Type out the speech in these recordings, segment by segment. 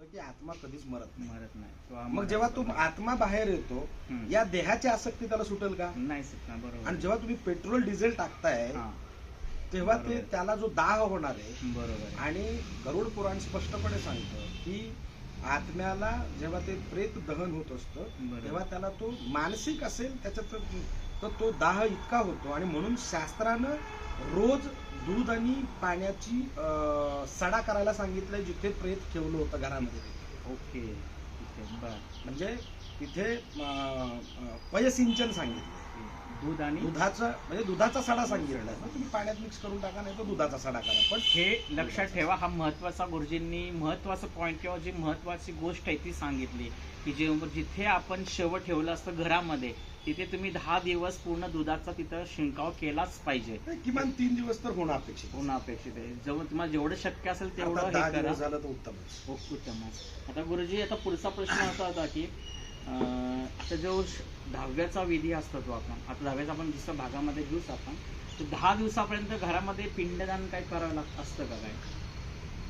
की आत्मा कधीच मरत नाही मरत नाही मग जेव्हा तू. आत्मा बाहेर येतो. या देहाची आसक्ती त्याला सुटेल का नाही बरोबर आणि जेव्हा तुम्ही पेट्रोल डिझेल टाकताय तेव्हा ते. त्याला जो दाह होणार आहे बरोबर. आणि गरुड पुराण स्पष्टपणे सांगतं की आत्म्याला जेव्हा ते प्रेत दहन होत असतं. तेव्हा त्याला तो मानसिक असेल त्याच्यात तर तो दाह इतका होतो आणि म्हणून शास्त्रानं रोज दूध आणि पाण्याची सडा करायला सांगितलंय जिथे प्रेत ठेवलं होतं घरामध्ये. ओके. ठीक आहे बर. म्हणजे तिथे पयसिंचन सांगितलं दूध आणि? दुधाचा म्हणजे दुधाचा सडा सांगितलाय मग तुम्ही पाण्यात मिक्स करून टाका नाही तर दुधाचा सडा करा. पण हे लक्षात ठेवा हा महत्त्वाचा गुरुजींनी महत्त्वाचा पॉईंट किंवा जी महत्वाची गोष्ट आहे ती सांगितली की जे जिथे आपण शेव ठेवलं असतं घरामध्ये तिथे तुम्ही दहा दिवस पूर्ण दुधाचा तिथं शिंकाव केलाच पाहिजे. किमान तीन दिवस तर होणं अपेक्षित आहे. पूर्ण अपेक्षित आहे. जवळ तुम्हाला जेवढं शक्य असेल आता तेवढं दहा हे करा. दिवस झालं तर उत्तमच. ओके उत्तमच. आता गुरुजी आता पुढचा प्रश्न असा होता की अं, आता जो श- दहाव्याचा विधी असतो तो आपण आता दहाव्याचा आपण दुसऱ्या भागामध्ये घेऊच आपण तर दहा दिवसापर्यंत घरामध्ये पिंडदान काय करावं लागतं असतं का काय?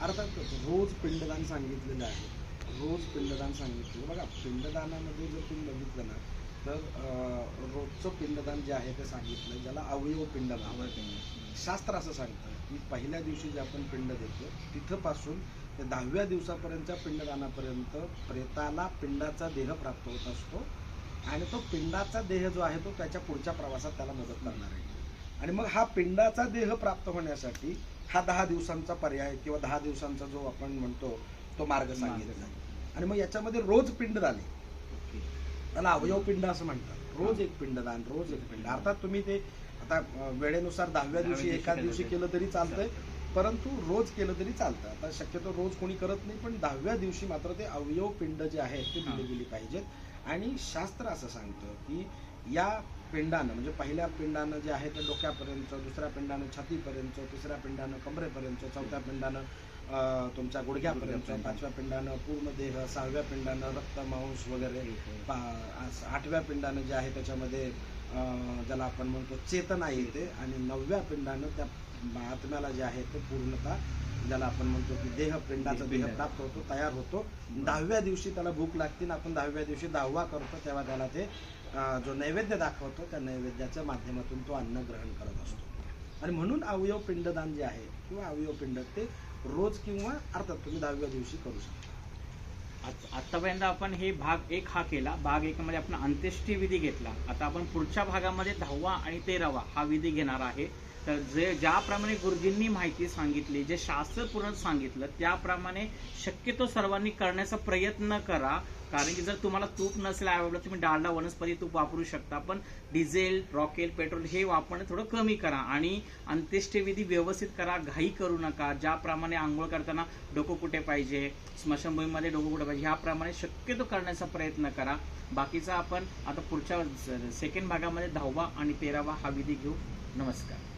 अर्थात रोज पिंडदान सांगितलेलं आहे. रोज पिंडदान सांगितलेलं बघा पिंडदानामध्ये जर तुम्ही बघितलं ना तर रोजचं पिंडदान जे आहे ते सांगितलं ज्याला अवयव पिंडदान शास्त्र असं सांगतं की पहिल्या दिवशी जे आपण पिंड देतो तिथंपासून ते दहाव्या दिवसापर्यंतच्या पिंडदानापर्यंत प्रेताला पिंडाचा देह प्राप्त होत असतो आणि तो पिंडाचा देह जो आहे तो त्याच्या पुढच्या प्रवासात त्याला मदत करणार आहे. आणि मग हा पिंडाचा देह प्राप्त होण्यासाठी हा दहा दिवसांचा पर्याय किंवा दहा दिवसांचा जो आपण म्हणतो तो मार्ग सांगितला. आणि मग याच्यामध्ये रोज आहे ओके त्याला अवयव पिंड असं म्हणतात. रोज एक पिंडदान रोज एक पिंड. अर्थात तुम्ही ते आता वेळेनुसार दहाव्या दिवशी एका दिवशी केलं तरी चालतंय. परंतु रोज केलं तरी चालतं. आता शक्यतो रोज कोणी करत नाही पण दहाव्या दिवशी मात्र ते अवयव पिंड जे आहेत ते दिले. गेली पाहिजेत. आणि शास्त्र असं सांगतं की या पिंडानं म्हणजे पहिल्या पिंडानं जे आहे ते डोक्यापर्यंत दुसऱ्या पिंडानं छातीपर्यंत तिसऱ्या पिंडानं कमरेपर्यंत चौथ्या पिंडानं तुमच्या गुडघ्यापर्यंत पाचव्या पिंडानं पूर्ण देह सहाव्या पिंडानं रक्त मांस वगैरे पा- आठव्या पिंडानं जे आहे त्याच्यामध्ये ज्याला आपण म्हणतो चेतना येते आणि नवव्या पिंडानं त्या आत्म्याला जे आहे ते पूर्णता ज्याला आपण म्हणतो की देह पिंडाचा देह. प्राप्त होतो तयार होतो. दहाव्या दिवशी त्याला भूक लागते आणि आपण दहाव्या दिवशी दहावा करतो तेव्हा त्याला ते जो नैवेद्य दाखवतो त्या नैवेद्याच्या माध्यमातून तो अन्न ग्रहण करत असतो. आणि म्हणून अवयव पिंडदान जे आहे किंवा अवयव पिंड ते रोज किंवा अर्थात तुम्ही दहाव्या दिवशी करू शकता. आत- आतापर्यंत आपण हे भाग एक हा केला. भाग एक मध्ये आपण अंत्येष्टी विधी घेतला. आता आपण पुढच्या भागामध्ये दहावा आणि तेरावा हा विधी घेणार आहे. तर जे ज्याप्रमाणे गुरुजींनी माहिती सांगितली जे शास्त्र पूर्ण सांगितलं त्याप्रमाणे शक्यतो सर्वांनी करण्याचा प्रयत्न करा. कारण की जर तुम्हाला तूप नसेल आवडलं तुम्ही डाळला वनस्पती तूप वापरू शकता पण डिझेल रॉकेल पेट्रोल हे वापरणं थोडं कमी करा. आणि अंत्येष्टविधी व्यवस्थित करा घाई करू नका. ज्याप्रमाणे आंघोळ करताना डोकं कुठे पाहिजे स्मशानभूमीमध्ये डोकं कुठे पाहिजे ह्याप्रमाणे शक्यतो करण्याचा प्रयत्न करा. बाकीचा आपण आता पुढच्या सेकंड भागामध्ये दहावा आणि तेरावा हा विधी घेऊ. नमस्कार.